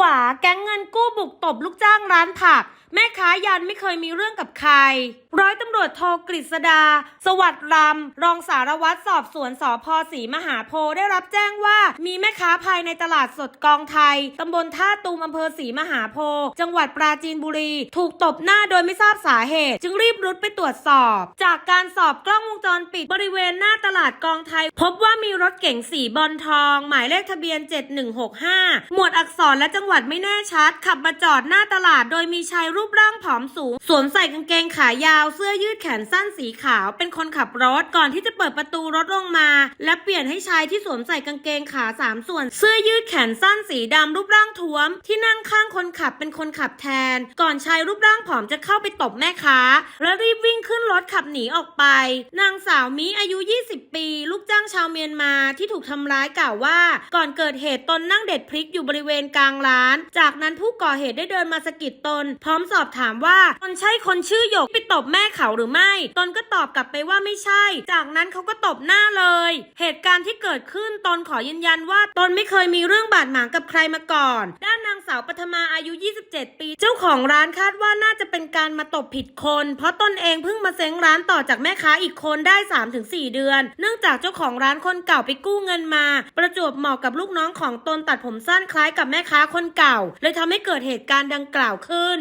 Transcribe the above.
วาแก๊งเงินกู้บุกตบลูกจ้างร้านผัก แม่ค้ายันไม่เคยมีเรื่องกับใคร ร้อยตำรวจโทกฤษดา สวัสดิ์รำรองสารวัตรสอบสวนสพศรีมหาโพธิ์ได้รับแจ้งว่า มีแม่ค้าภายในตลาดสดกองไทยตำบลท่าตูมอำเภอศรีมหาโพธิ์จังหวัดปราจีนบุรี ถูกตบหน้าโดยไม่ทราบสาเหตุ จึงรีบรุดไปตรวจสอบ จากการสอบกล้องวงจรปิดบริเวณหน้าตลาดกองไทย พบว่ามีรถเก๋งสีบอลทอง หมายเลขทะเบียน 7165 หมวดอักษรและจังหวัดไม่แน่ชัด ขับมาจอดหน้าตลาดโดยมีชายรูปร่างผอมสูง สวมใส่กางเกงขายาว เสื้อยืดแขนสั้นสีขาว เป็นคนขับรถ ก่อนที่จะเปิดประตูรถลงมา และเปลี่ยนให้ชายที่สวมใส่กางเกงขาสามส่วน เสื้อยืดแขนสั้นสีดำรูปร่างท้วม ที่นั่งข้างคนขับเป็นคนขับแทน ก่อนชายรูปร่างผอมจะเข้าไปตบแม่ค้า และรีบวิ่งขึ้นรถขับหนีออกไป นางสาวมิอายุ 20 ปี ลูกจ้างชาวเมียนมาที่ถูกทำร้ายกล่าวว่า ก่อนเกิดเหตุตนนั่งเด็ดพริกอยู่บริเวณกลางร้าน จากนั้นผู้ก่อเหตุได้เดินมาสะกิดตน พร้อมสอบถามว่าตนใช่คนชื่อหยกไปตบแม่เขาหรือไม่ ตนก็ตอบกลับไปว่าไม่ใช่ จากนั้นเขาก็ตบหน้าเลย เหตุการณ์ที่เกิดขึ้นตนขอยืนยันว่าตนไม่เคยมีเรื่องบาดหมางกับใครมาก่อน ด้านนางสาวปฐมาอายุ 27 ปี เจ้าของร้านคาดว่าน่าจะเป็นการมาตบผิดคน เพราะตนเองเพิ่งมาเซ้งร้านต่อจากแม่ค้าอีกคนได้ 3-4 เดือน เนื่องจากเจ้าของร้านคนเก่าไปกู้เงินมา ประจวบเหมาะกับลูกน้องของตนตัดผมสั้นคล้ายกับแม่ค้าคนเก่า เลยทำให้เกิดเหตุการณ์ดังกล่าวขึ้น